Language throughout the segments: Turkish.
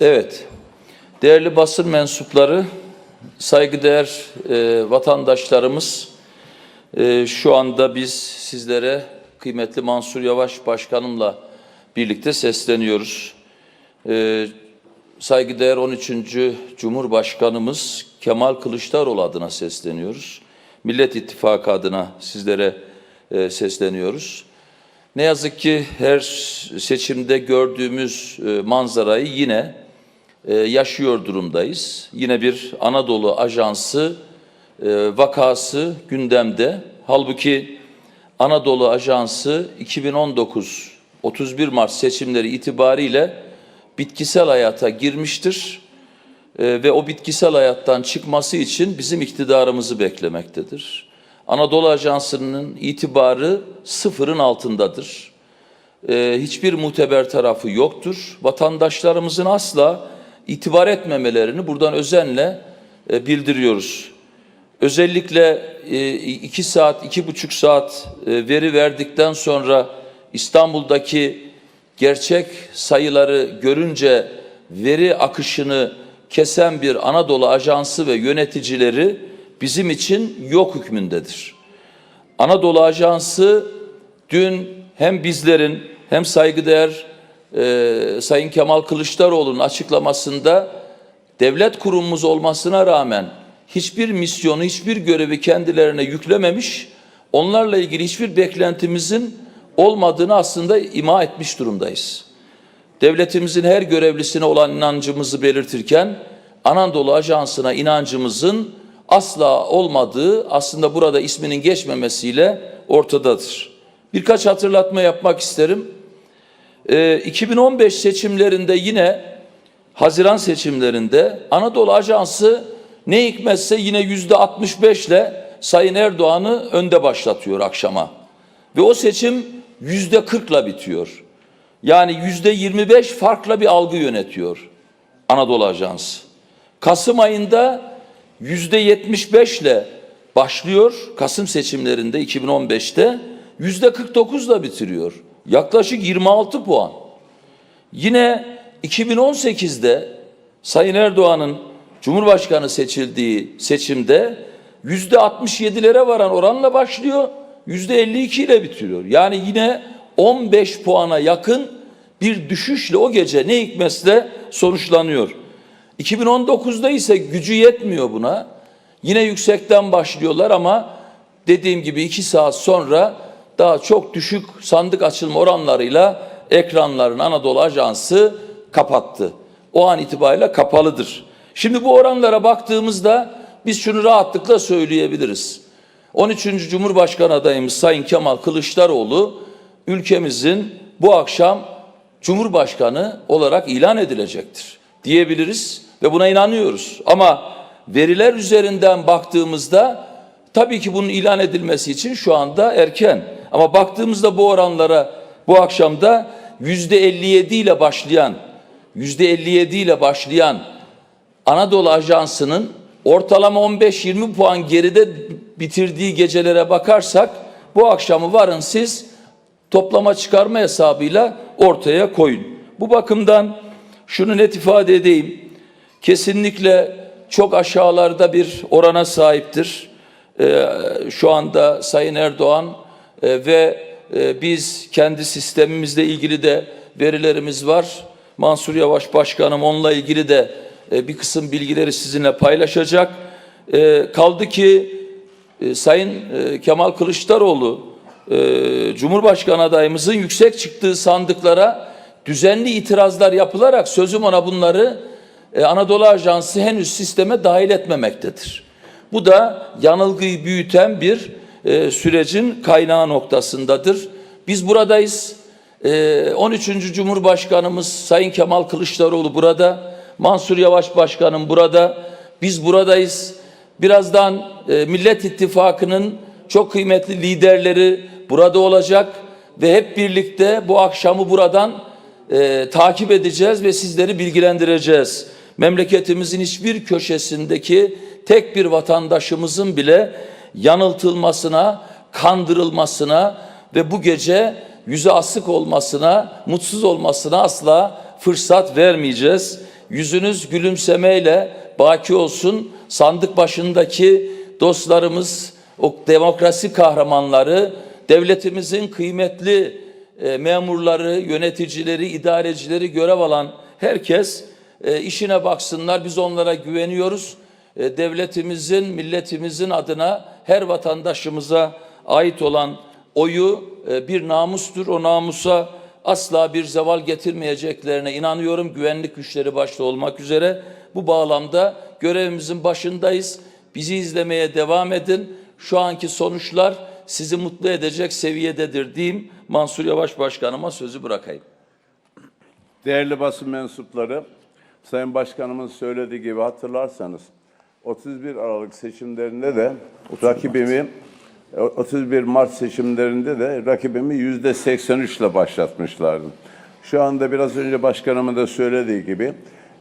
Evet, değerli basın mensupları, saygıdeğer e, vatandaşlarımız, e, şu anda biz sizlere kıymetli Mansur Yavaş Başkanımla birlikte sesleniyoruz. E, saygıdeğer 13. Cumhurbaşkanımız Kemal Kılıçdaroğlu adına sesleniyoruz. Millet İttifakı adına sizlere e, sesleniyoruz. Ne yazık ki her seçimde gördüğümüz e, manzarayı yine e, yaşıyor durumdayız. Yine bir Anadolu Ajansı e, vakası gündemde. Halbuki Anadolu Ajansı 2019 31 Mart seçimleri itibariyle bitkisel hayata girmiştir E, ve o bitkisel hayattan çıkması için bizim iktidarımızı beklemektedir. Anadolu Ajansı'nın itibarı sıfırın altındadır. Hiçbir muteber tarafı yoktur. Vatandaşlarımızın asla itibar etmemelerini buradan özenle e, bildiriyoruz. Özellikle e, iki saat, iki buçuk saat e, veri verdikten sonra İstanbul'daki gerçek sayıları görünce veri akışını kesen bir Anadolu Ajansı ve yöneticileri bizim için yok hükmündedir. Anadolu Ajansı dün hem bizlerin hem saygıdeğer e, Sayın Kemal Kılıçdaroğlu'nun açıklamasında devlet kurumumuz olmasına rağmen hiçbir misyonu, hiçbir görevi kendilerine yüklememiş, onlarla ilgili hiçbir beklentimizin olmadığını aslında ima etmiş durumdayız. Devletimizin her görevlisine olan inancımızı belirtirken Anadolu Ajansı'na inancımızın asla olmadığı aslında burada isminin geçmemesiyle ortadadır. Birkaç hatırlatma yapmak isterim. Ee, 2015 seçimlerinde yine Haziran seçimlerinde Anadolu Ajansı ne hikmetse yine yüzde 65 ile Sayın Erdoğan'ı önde başlatıyor akşama. Ve o seçim yüzde 40 ile bitiyor. Yani yüzde 25 farkla bir algı yönetiyor Anadolu Ajansı. Kasım ayında yüzde 75 ile başlıyor Kasım seçimlerinde 2015'te yüzde 49 ile bitiriyor. Yaklaşık 26 puan. Yine 2018'de Sayın Erdoğan'ın Cumhurbaşkanı seçildiği seçimde yüzde 67'lere varan oranla başlıyor, yüzde 52 ile bitiriyor. Yani yine 15 puana yakın bir düşüşle o gece ne hikmetse sonuçlanıyor. 2019'da ise gücü yetmiyor buna. Yine yüksekten başlıyorlar ama dediğim gibi iki saat sonra daha çok düşük sandık açılma oranlarıyla ekranların Anadolu Ajansı kapattı. O an itibariyle kapalıdır. Şimdi bu oranlara baktığımızda biz şunu rahatlıkla söyleyebiliriz. 13. Cumhurbaşkanı adayımız Sayın Kemal Kılıçdaroğlu ülkemizin bu akşam Cumhurbaşkanı olarak ilan edilecektir diyebiliriz ve buna inanıyoruz. Ama veriler üzerinden baktığımızda tabii ki bunun ilan edilmesi için şu anda erken. Ama baktığımızda bu oranlara bu akşamda yüzde 57 ile başlayan yüzde 57 ile başlayan Anadolu Ajansı'nın ortalama 15-20 puan geride bitirdiği gecelere bakarsak bu akşamı varın siz toplama çıkarma hesabıyla ortaya koyun. Bu bakımdan şunu net ifade edeyim. Kesinlikle çok aşağılarda bir orana sahiptir. Ee, şu anda Sayın Erdoğan e, ve e, biz kendi sistemimizle ilgili de verilerimiz var. Mansur Yavaş Başkanım onunla ilgili de e, bir kısım bilgileri sizinle paylaşacak. Kaldı ki Sayın Kemal Kılıçdaroğlu e, Cumhurbaşkanı adayımızın yüksek çıktığı sandıklara düzenli itirazlar yapılarak sözüm ona bunları Anadolu Ajansı henüz sisteme dahil etmemektedir. Bu da yanılgıyı büyüten bir e, sürecin kaynağı noktasındadır. Biz buradayız. E, 13. Cumhurbaşkanımız Sayın Kemal Kılıçdaroğlu burada. Mansur Yavaş Başkanım burada. Biz buradayız. Birazdan e, Millet İttifakı'nın çok kıymetli liderleri burada olacak ve hep birlikte bu akşamı buradan e, takip edeceğiz ve sizleri bilgilendireceğiz. Memleketimizin hiçbir köşesindeki tek bir vatandaşımızın bile yanıltılmasına, kandırılmasına ve bu gece yüzü asık olmasına, mutsuz olmasına asla fırsat vermeyeceğiz. yüzünüz gülümsemeyle baki olsun. Sandık başındaki dostlarımız, o demokrasi kahramanları, devletimizin kıymetli e, memurları, yöneticileri, idarecileri görev alan herkes e, işine baksınlar. Biz onlara güveniyoruz. E, devletimizin, milletimizin adına her vatandaşımıza ait olan oyu e, bir namustur. O namusa asla bir zeval getirmeyeceklerine inanıyorum. Güvenlik güçleri başta olmak üzere bu bağlamda görevimizin başındayız. Bizi izlemeye devam edin. Şu anki sonuçlar sizi mutlu edecek seviyededir diyeyim. Mansur Yavaş Başkanıma sözü bırakayım. Değerli basın mensupları, Sayın Başkanımız söylediği gibi hatırlarsanız 31 Aralık seçimlerinde de rakibimi 31 Mart seçimlerinde de rakibimi yüzde 83 ile başlatmışlardı. Şu anda biraz önce başkanımın da söylediği gibi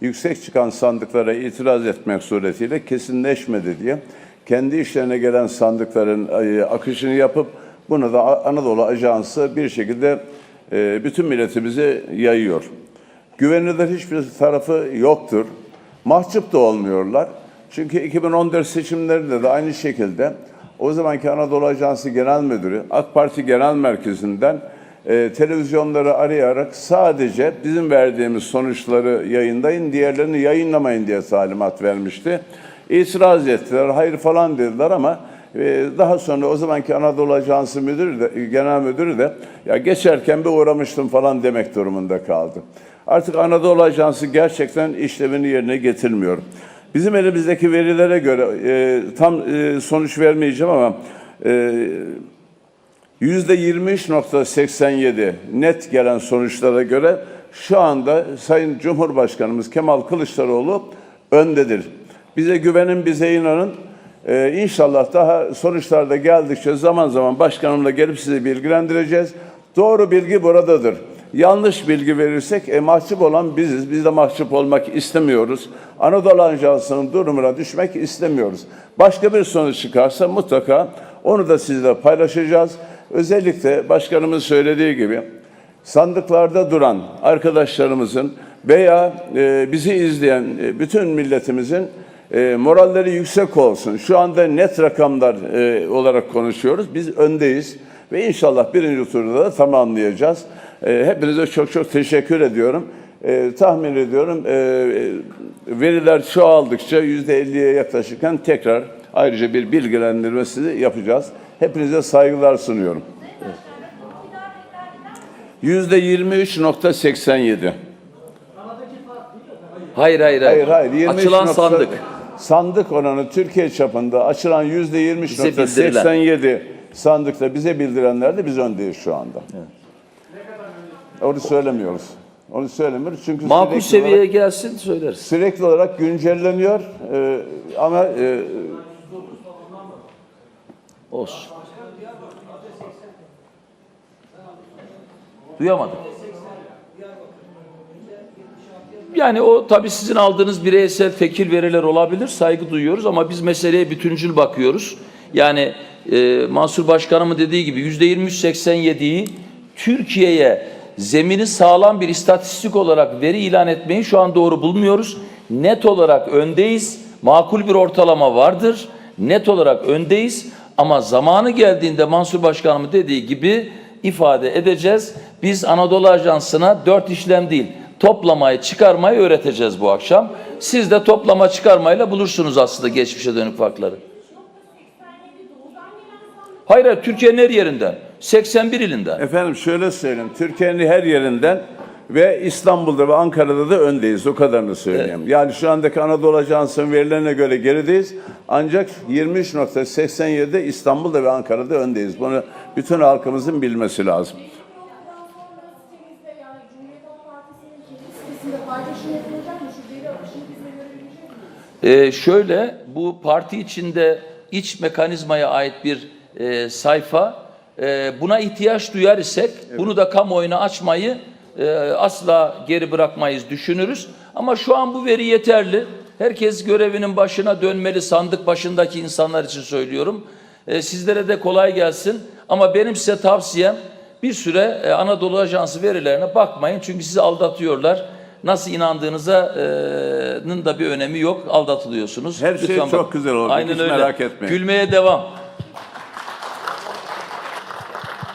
yüksek çıkan sandıklara itiraz etmek suretiyle kesinleşmedi diye kendi işlerine gelen sandıkların e, akışını yapıp bunu da Anadolu Ajansı bir şekilde e, bütün milletimize yayıyor. Güvenilir hiçbir tarafı yoktur. Mahcup da olmuyorlar. Çünkü 2014 seçimlerinde de aynı şekilde o zamanki Anadolu Ajansı Genel Müdürü AK Parti Genel Merkezi'nden e, televizyonları arayarak sadece bizim verdiğimiz sonuçları yayınlayın, diğerlerini yayınlamayın diye talimat vermişti. İtiraz ettiler, hayır falan dediler ama e, daha sonra o zamanki Anadolu Ajansı Müdürü de, Genel Müdürü de ya geçerken bir uğramıştım falan demek durumunda kaldı. Artık Anadolu Ajansı gerçekten işlevini yerine getirmiyor. Bizim elimizdeki verilere göre e, tam e, sonuç vermeyeceğim ama e, %23.87 net gelen sonuçlara göre şu anda Sayın Cumhurbaşkanımız Kemal Kılıçdaroğlu öndedir. Bize güvenin, bize inanın. Ee, inşallah daha sonuçlarda geldikçe zaman zaman başkanımla gelip sizi bilgilendireceğiz. Doğru bilgi buradadır. Yanlış bilgi verirsek e, mahcup olan biziz. Biz de mahcup olmak istemiyoruz. Anadolu Ajansı'nın durumuna düşmek istemiyoruz. Başka bir sonuç çıkarsa mutlaka onu da sizle paylaşacağız. Özellikle başkanımın söylediği gibi sandıklarda duran arkadaşlarımızın veya e, bizi izleyen e, bütün milletimizin e, moralleri yüksek olsun. Şu anda net rakamlar e, olarak konuşuyoruz. Biz öndeyiz ve inşallah birinci turda da tamamlayacağız. E, hepinize çok çok teşekkür ediyorum. E, tahmin ediyorum e, e, veriler çoğaldıkça yüzde 50'ye yaklaşırken tekrar ayrıca bir bilgilendirmesi yapacağız. Hepinize saygılar sunuyorum. Yüzde 23.87. Hayır hayır Hayır hayır. 23 Açılan sandık. Sandık oranı Türkiye çapında açılan yüzde Bize 23.87 sandıkta bize bildirenler de biz öndeyiz şu anda. Onu söylemiyoruz. Onu söylemiyoruz çünkü Makul seviyeye olarak, gelsin söyleriz. sürekli olarak güncelleniyor Ee, ama e, Olsun. Duyamadım. Yani o tabii sizin aldığınız bireysel tekil veriler olabilir. Saygı duyuyoruz ama biz meseleye bütüncül bakıyoruz. Yani e, Mansur Başkanımın dediği gibi yüzde 23.87'yi Türkiye'ye zemini sağlam bir istatistik olarak veri ilan etmeyi şu an doğru bulmuyoruz. Net olarak öndeyiz. Makul bir ortalama vardır. Net olarak öndeyiz. Ama zamanı geldiğinde Mansur Başkanımın dediği gibi ifade edeceğiz. Biz Anadolu Ajansı'na dört işlem değil, toplamayı, çıkarmayı öğreteceğiz bu akşam. Siz de toplama çıkarmayla bulursunuz aslında geçmişe dönük farkları. Hayır, hayır Türkiye'nin her yerinden. 81 ilinden. efendim şöyle söyleyeyim. Türkiye'nin her yerinden ve İstanbul'da ve Ankara'da da öndeyiz. O kadarını söyleyeyim. Yani şu andaki Anadolu Ajansı'nın verilerine göre gerideyiz. Ancak 23.87'de İstanbul'da ve Ankara'da öndeyiz. Bunu bütün halkımızın bilmesi lazım. Sitemizde yani Cumhuriyet Halk Partisi'nin kendi sitesinde paylaşım yapılacak mı? Şu veri akışını biz de görebilecek miyiz? Ee, şöyle bu parti içinde iç mekanizmaya ait bir e, sayfa e, buna ihtiyaç duyar isek bunu da kamuoyuna açmayı e, asla geri bırakmayız düşünürüz. Ama şu an bu veri yeterli. Herkes görevinin başına dönmeli sandık başındaki insanlar için söylüyorum. E, sizlere de kolay gelsin. Ama benim size tavsiyem bir süre e, Anadolu Ajansı verilerine bakmayın çünkü sizi aldatıyorlar. Nasıl inandığınızın da bir önemi yok. Aldatılıyorsunuz. Her şey Lütfen çok bak- güzel olacak, Aynen hiç öyle. merak etmeyin. Gülmeye devam.